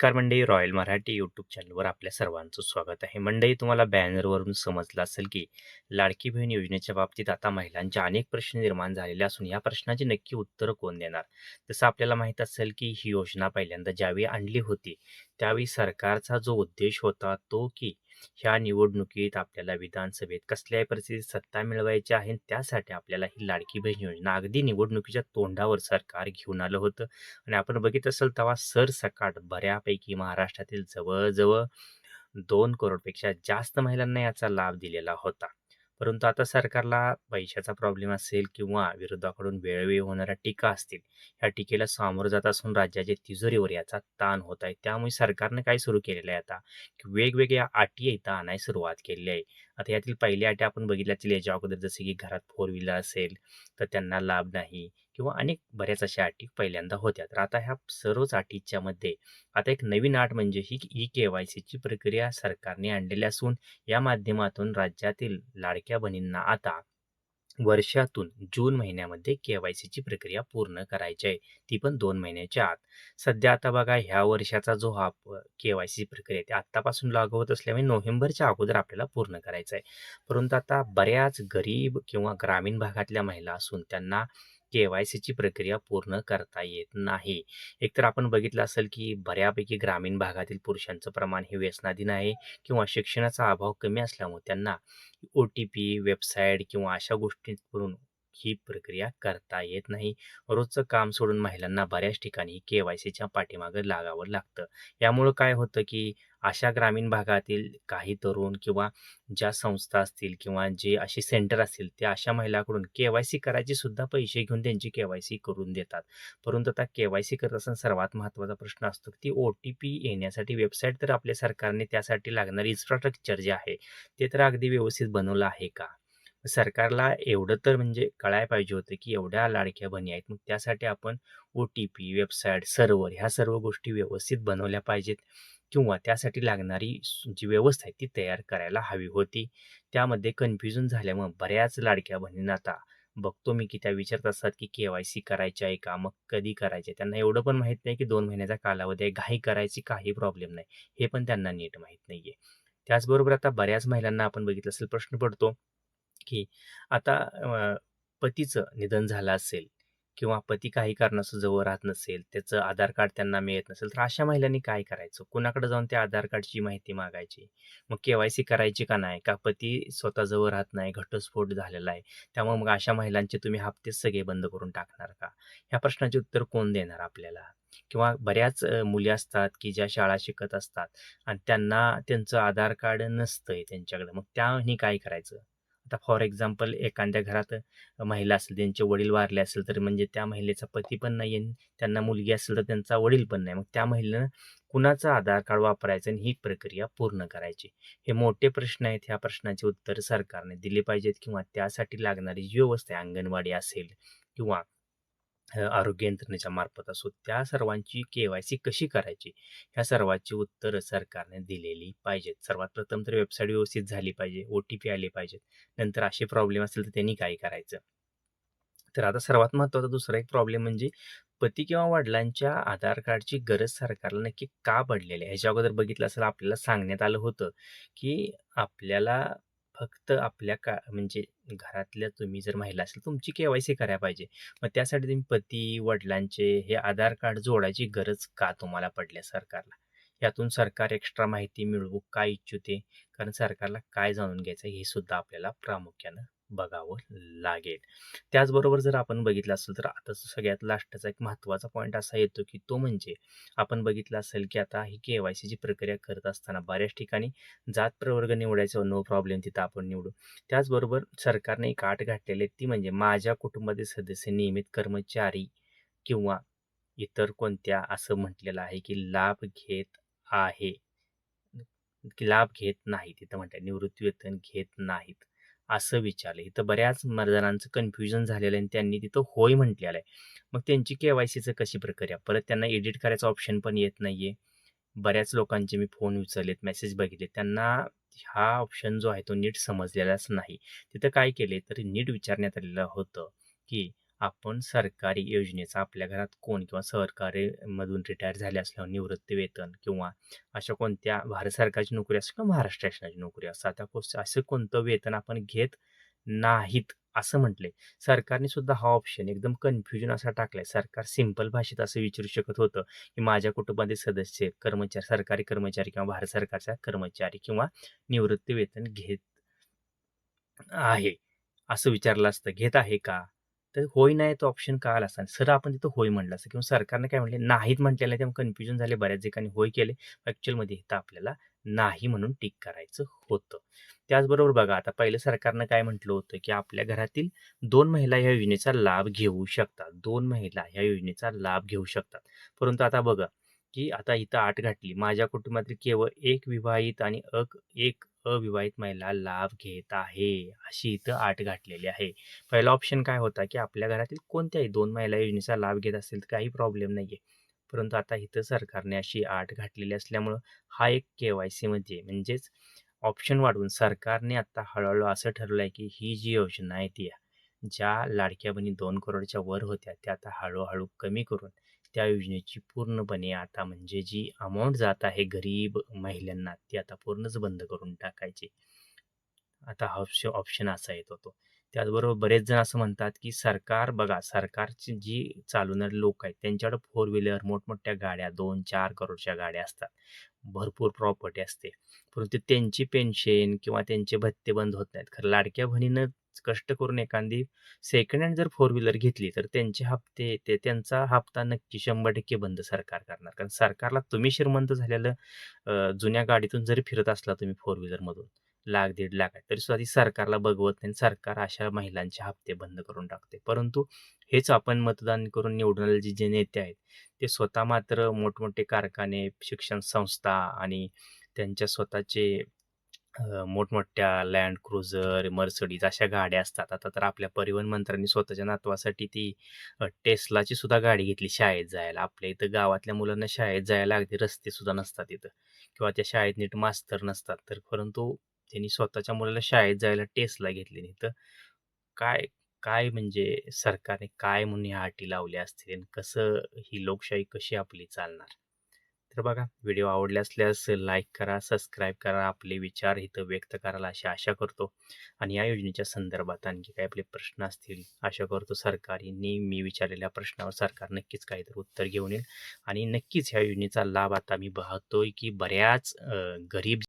नमस्कार मंडळी royal Marathi YouTube चॅनलवर आपल्या सर्वांचं स्वागत आहे. मंडळी तुम्हाला बॅनरवरून समजलं असेल की लाडकी बहीण योजनेच्या बाबतीत आता महिलांचे अनेक प्रश्न निर्माण झालेले असून या प्रश्नाची नक्की उत्तरं कोण देणार? जसं आपल्याला माहीत असेल की ही योजना पहिल्यांदा ज्यावेळी आणली होती त्यावेळी सरकारचा जो उद्देश होता तो की ह्या निवडणुकीत आपल्याला विधानसभेत कसल्याही परिस्थितीत सत्ता मिळवायची आहे त्यासाठी आपल्याला ही लाडकी बहीण योजना अगदी निवडणुकीच्या तोंडावर सरकार घेऊन आलं होतं. आणि आपण बघित असेल तेव्हा सरसकाट बऱ्यापैकी महाराष्ट्रातील जवळजवळ दोन करोडपेक्षा जास्त महिलांना याचा लाभ दिलेला होता. परंतु आता सरकारला पैशाचा प्रॉब्लेम असेल किंवा विरोधाकडून वेळोवेळी होणाऱ्या टीका असतील ह्या टीकेला सामोरं जात असून राज्याच्या तिजोरीवर याचा ताण होत आहे. त्यामुळे सरकारनं काय सुरू केलेलं आहे आता? की वेगवेगळ्या अटी इथं आणायला सुरुवात केलेली आहे. आता यातील पहिल्या अटी आपण बघितल्या असतील याच्या अगोदर जसे की घरात फोर व्हीलर असेल तर त्यांना लाभ नाही किंवा अनेक बऱ्याच अशा अटी पहिल्यांदा होत्या. तर आता ह्या सर्वच अटीच्या मध्ये आता एक नवीन अट म्हणजे ही ई के वाय सीची प्रक्रिया सरकारने आणलेली असून या माध्यमातून राज्यातील लाडक्या बहिणींना आता वर्षातून जून महिन्यामध्ये के वाय सीची प्रक्रिया पूर्ण करायची आहे. ती पण दोन महिन्याच्या आत. सध्या आता बघा ह्या वर्षाचा जो हा के वाय सी प्रक्रिया आहे ती आत्तापासून लागू होत असल्यामुळे नोव्हेंबरच्या अगोदर आपल्याला पूर्ण करायचं आहे. परंतु आता बऱ्याच गरीब किंवा ग्रामीण भागातल्या महिला असून त्यांना के वाय सीची प्रक्रिया पूर्ण करता येत नाही. एकतर आपण बघितलं असेल की बऱ्यापैकी ग्रामीण भागातील पुरुषांचं प्रमाण हे व्यसनाधीन आहे किंवा शिक्षणाचा अभाव कमी असल्यामुळे त्यांना ओ टी पी वेबसाईट किंवा अशा गोष्टींवरून ही प्रक्रिया करता येत नाही. रोजचं काम सोडून महिलांना बऱ्याच ठिकाणी के वाय सीच्या पाठीमागं लागावं लागतं. यामुळं काय होतं की अशा ग्रामीण भागातील काही तरुण किंवा ज्या संस्था असतील किंवा जे असे सेंटर असतील ते अशा महिलाकडून के वाय सी करायचे सुद्धा पैसे घेऊन त्यांची के वाय सी करून देतात. परंतु आता के वाय सी करत असताना सर्वात महत्त्वाचा प्रश्न असतो की ती ओ टी पी येण्यासाठी वेबसाईट तर आपल्या सरकारने त्यासाठी लागणारी इन्फ्रास्ट्रक्चर जे आहे ते तर अगदी व्यवस्थित बनवलं आहे का? सरकारला एवढं तर म्हणजे कळायला पाहिजे होतं की एवढ्या लाडक्या बहिणी आहेत. मग त्यासाठी आपण O T P website server ह्या सर्व गोष्टी व्यवस्थित बनवल्या पाहिजेत किंवा त्यासाठी लागणारी जी व्यवस्था आहे ती तयार करायला हवी होती. त्यामध्ये कन्फ्युजन झाल्यामुळे बऱ्याच लाडक्या बहिणींना आता बघतो मी की त्या विचारत असतात की के वाय सी करायची आहे का? मग कधी करायचे त्यांना एवढं पण माहीत नाही की दोन महिन्याचा कालावधी आहे. घाई करायची काही प्रॉब्लेम नाही. हे पण त्यांना नीट माहीत नाही आहे त्याचबरोबर आता बऱ्याच महिलांना आपण बघितलं असेल प्रश्न पडतो की आता पतीचं निधन झालं असेल किंवा पती काही कारणास्तव जवळ राहत नसेल त्याचं आधार कार्ड त्यांना मिळत नसेल तर अशा महिलांनी काय करायचं? कुणाकडे जाऊन त्या आधार कार्डची माहिती मागायची? मग के वाय सी करायची का नाही? का पती स्वतः जवळ राहत नाही घटस्फोट झालेला आहे त्यामुळे मग अशा महिलांचे तुम्ही हप्तेच सगळे बंद करून टाकणार का? ह्या प्रश्नाचे उत्तर कोण देणार आपल्याला? किंवा बऱ्याच मुली असतात की ज्या शाळा शिकत असतात आणि त्यांना त्यांचं आधार कार्ड नसतंय त्यांच्याकडे मग त्याही काय करायचं? आता फॉर एक्झाम्पल एखाद्या घरात महिला असेल त्यांचे वडील वारले असेल तर म्हणजे त्या महिलेचा पती पण नाही आहे त्यांना मुलगी असेल तर त्यांचा वडील पण नाही. मग त्या महिलेनं कुणाचं आधार कार्ड वापरायचं आणि ही प्रक्रिया पूर्ण करायची? हे मोठे प्रश्न आहेत ह्या प्रश्नाचे उत्तर सरकारने दिले पाहिजेत किंवा त्यासाठी लागणारी जी व्यवस्था आहे अंगणवाडी असेल किंवा आरोग्य यंत्रणेच्या मार्फत असो त्या सर्वांची के वाय सी कशी करायची? ह्या सर्वांची उत्तरं सरकारने दिलेली पाहिजेत. सर्वात प्रथम तर वेबसाईट व्यवस्थित झाली पाहिजे ओ टी पी आले पाहिजेत. नंतर असे प्रॉब्लेम असेल तर त्यांनी काय करायचं? तर आता सर्वात महत्त्वाचा दुसरा एक प्रॉब्लेम म्हणजे पती किंवा वडिलांच्या आधार कार्डची गरज सरकारला नक्की का पडलेली आहे? ह्याच्या अगोदर बघितलं असेल आपल्याला सांगण्यात आलं होतं की आपल्याला फक्त आपल्या का म्हणजे घरातल्या तुम्ही जर महिला असेल तुमची के वाय सी करायला पाहिजे. मग त्यासाठी तुम्ही पती वडिलांचे हे आधार कार्ड जोडायची गरज का तुम्हाला पडल्या सरकारला? यातून सरकार एक्स्ट्रा माहिती मिळवू का इच्छिते कारण सरकारला काय जाणून घ्यायचं हे सुद्धा आपल्याला प्रामुख्यानं बघावं लागेल. त्याचबरोबर जर आपण बघितलं असेल तर आता सगळ्यात लास्टचा एक महत्त्वाचा पॉईंट असा येतो की तो म्हणजे आपण बघितलं असेल की आता ही के वाय सीची प्रक्रिया करत असताना बऱ्याच ठिकाणी जात प्रवर्ग निवडायचा नो प्रॉब्लेम तिथं आपण निवडू. त्याचबरोबर सरकारने एक आट घातलेली आहे ती म्हणजे माझ्या कुटुंबातील सदस्य नियमित कर्मचारी किंवा इतर कोणत्या असं म्हटलेलं आहे की लाभ घेत आहे. की लाभ घेत नाही तिथं म्हणतात निवृत्ती वेतन घेत नाहीत. असं विचारलं. इथं बऱ्याच म- जणांचं कन्फ्युजन झालेलं आहे आणि त्यांनी तिथं होय म्हटलेलं आहे. मग त्यांची के वाय सीचं कशी प्रक्रिया? परत त्यांना एडिट करायचं ऑप्शन पण येत नाही आहे बऱ्याच लोकांचे मी फोन उचललेत मेसेज बघितले त्यांना हा ऑप्शन जो आहे तो नीट समजलेलाच नाही. तिथं काय केले तर नीट विचारण्यात आलेलं होतं की आपण सरकारी योजनेचा आपल्या घरात कोण किंवा सरकारीमधून रिटायर झाले असल्यावर निवृत्ती वेतन किंवा अशा कोणत्या भारत सरकारची नोकरी असो किंवा महाराष्ट्र शासनाची नोकरी असो आता असं कोणतं वेतन आपण घेत नाहीत असं म्हटले सरकारने सुद्धा हा ऑप्शन एकदम कन्फ्युजन असा टाकलाय. सरकार सिंपल भाषेत असं विचारू शकत होतं की माझ्या कुटुंबातील सदस्य कर्मचारी सरकारी कर्मचारी किंवा भारत सरकारचा कर्मचारी किंवा निवृत्ती वेतन घेत आहे. असं विचारलं असतं. घेत आहे का? तर होय नाही तो ऑप्शन का आला असता सर आपण तिथं होय म्हणलं असतं किंवा सरकारने काय म्हटले नाहीत म्हटलेलं आहे तेव्हा कन्फ्युजन झाले बऱ्याच ठिकाणी. होय केले ॲक्च्युअलमध्ये इथं आपल्याला नाही म्हणून टिक करायचं होतं. त्याचबरोबर बघा आता पहिलं सरकारनं काय म्हटलं होतं की आपल्या घरातील दोन महिला ह्या योजनेचा लाभ घेऊ शकतात. दोन महिला ह्या योजनेचा लाभ घेऊ शकतात. परंतु आता बघा की आता इथं आठ घाटली माझ्या कुटुंबातील केवळ एक विवाहित आणि अक एक अविवाहित महिला लाभ घेत आहे अशी इथं आठ घातलेली आहे. पहिला ऑप्शन काय होता की आपल्या घरातील कोणत्याही दोन महिला योजनेचा लाभ घेत असेल तर काही प्रॉब्लेम नाही आहे परंतु आता इथं सरकारने अशी आठ घातलेली असल्यामुळं हा एक के वाय सीमध्ये म्हणजेच ऑप्शन वाढवून सरकारने आता हळूहळू असं ठरवलं आहे की ही जी योजना आहे ती ज्या लाडक्या बहिणी दोन करोडच्या वर होत्या त्या आता हळूहळू कमी करून त्या योजनेची पूर्णपणे आता म्हणजे जी अमाऊंट जात आहे गरीब महिलांना ती आता पूर्णच बंद करून टाकायची. आता ऑप्श ऑप्शन असा येत होतो त्याचबरोबर बरेच जण असं म्हणतात की सरकार बघा सरकारची जी चालवणारी लोक आहेत त्यांच्याकडे फोर व्हीलर मोठमोठ्या गाड्या दोन चार करोडच्या गाड्या असतात. भरपूर प्रॉपर्टी असते. परंतु त्यांची पेन्शन किंवा त्यांचे भत्ते बंद होत नाहीत. खरं लाडक्या बहिणीनं कष्ट करून एखादी सेकंड हँड जर फोर व्हीलर घेतली तर त्यांचे हप्ते ते त्यांचा हप्ता नक्की शंभर टक्के बंद सरकार करणार. कारण सरकारला तुम्ही श्रीमंत झालेलं जुन्या गाडीतून जरी फिरत असला तुम्ही फोर व्हीलरमधून लाख दीड लाख आहे तरी सुद्धा ती सरकारला बघवत नाही. सरकार अशा महिलांचे हप्ते बंद करून टाकते. परंतु हेच आपण मतदान करून निवडून आलेले जे जे नेते आहेत ते स्वतः मात्र मोठमोठे कारखाने शिक्षण संस्था आणि त्यांच्या स्वतःचे अ, मोठमोठ्या लँड क्रुझर मर्सडीज अशा गाड्या असतात. आता तर आपल्या परिवहन मंत्र्यांनी स्वतःच्या नातवासाठी ती अ, टेस्लाची सुद्धा गाडी घेतली शाळेत जायला. आपल्या इथं गावातल्या मुलांना शाळेत जायला अगदी रस्ते सुद्धा नसतात इथं. किंवा त्या शाळेत नीट मास्तर नसतात. तर परंतु त्यांनी स्वतःच्या मुलाला शाळेत जायला टेस्ला घेतली. नाही तर काय काय म्हणजे सरकारने काय म्हणून ह्या अटी लावल्या असतील? आणि कसं ही लोकशाही कशी आपली चालणार? तर बघा व्हिडिओ आवडले असल्यास लाईक करा सबस्क्राईब करा आपले विचार इथं व्यक्त करायला अशी आशा करतो. आणि या योजनेच्या संदर्भात आणखी काही आपले प्रश्न असतील आशा करतो सरकारने मी विचारलेल्या प्रश्नावर सरकार नक्कीच काहीतरी उत्तर घेऊन येईल. आणि नक्कीच ह्या योजनेचा लाभ आता मी पाहतोय की बऱ्याच गरीब